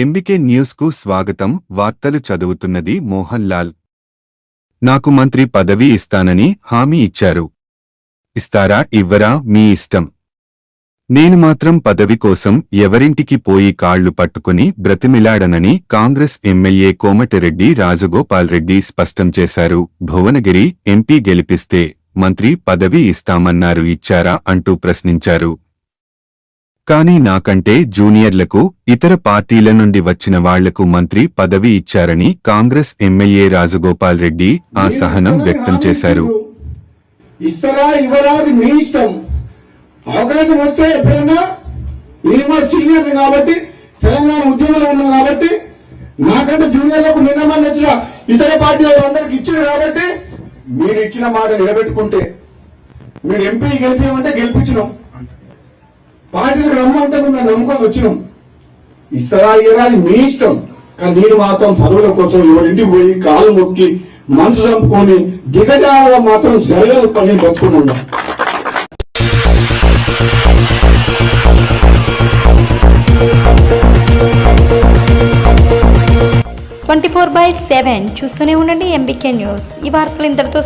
MBK న్యూస్కు స్వాగతం. వార్తలు చదువుతున్నది మోహన్ లాల్ నాకు మంత్రి పదవి ఇస్తానని హామీ ఇచ్చారు. ఇస్తారా? ఇవ్వరా? మీ ఇష్టం. నేను మాత్రం పదవి కోసం ఎవరింటికి పోయి కాళ్ళు పట్టుకుని బ్రతిమిలాడనని కాంగ్రెస్ ఎమ్మెల్యే కోమటిరెడ్డి రాజగోపాల్ రెడ్డి స్పష్టం చేశారు. భువనగిరి ఎంపీ గెలిపిస్తే మంత్రి పదవి ఇస్తామన్నారు. ఇచ్చారా? అంటూ ప్రశ్నించారు. కానీ నాకంటే జూనియర్లకు ఇతర పార్టీల నుండి వచ్చిన వాళ్ళకు మంత్రి పదవి ఇచ్చారని కాంగ్రెస్ ఎమ్మెల్యే రాజగోపాల్ రెడ్డి ఆ సహనం వ్యక్తం చేశారు. ఇస్తారా ఇవ్వరా మీ ఇష్టం. అవకాశం వస్తే ఎప్పుడైనా నేను సీనియర్ కాబట్టి తెలంగాణ ఉద్యమంలో ఉన్నాం కాబట్టి నాకంటే జూనియర్లకు నిన్న మంది వచ్చిన ఇతర పార్టీ అందరికి ఇచ్చారు కాబట్టి మీరు ఇచ్చిన మాట నిలబెట్టుకుంటే మీరు ఎంపీ గెలిపించమంటే గెలిపించినాం. పార్టీకి రమ్మంటే మేము నమ్మకం వచ్చినాం. ఇస్తారా ఇవ్వరా మీ ఇష్టం. కానీ నేను మాత్రం పదవుల కోసం ఎవరింటికి పోయి కాలు మొక్కి మనసు చంపుకొని దిగజారడం మాత్రం జరగదు పని బతుకున్నా ట్వంటీ ఫోర్ బై సెవెన్ చూస్తూనే ఉండండి ఎంబీకే న్యూస్. ఈ వార్తలు ఇంతటితో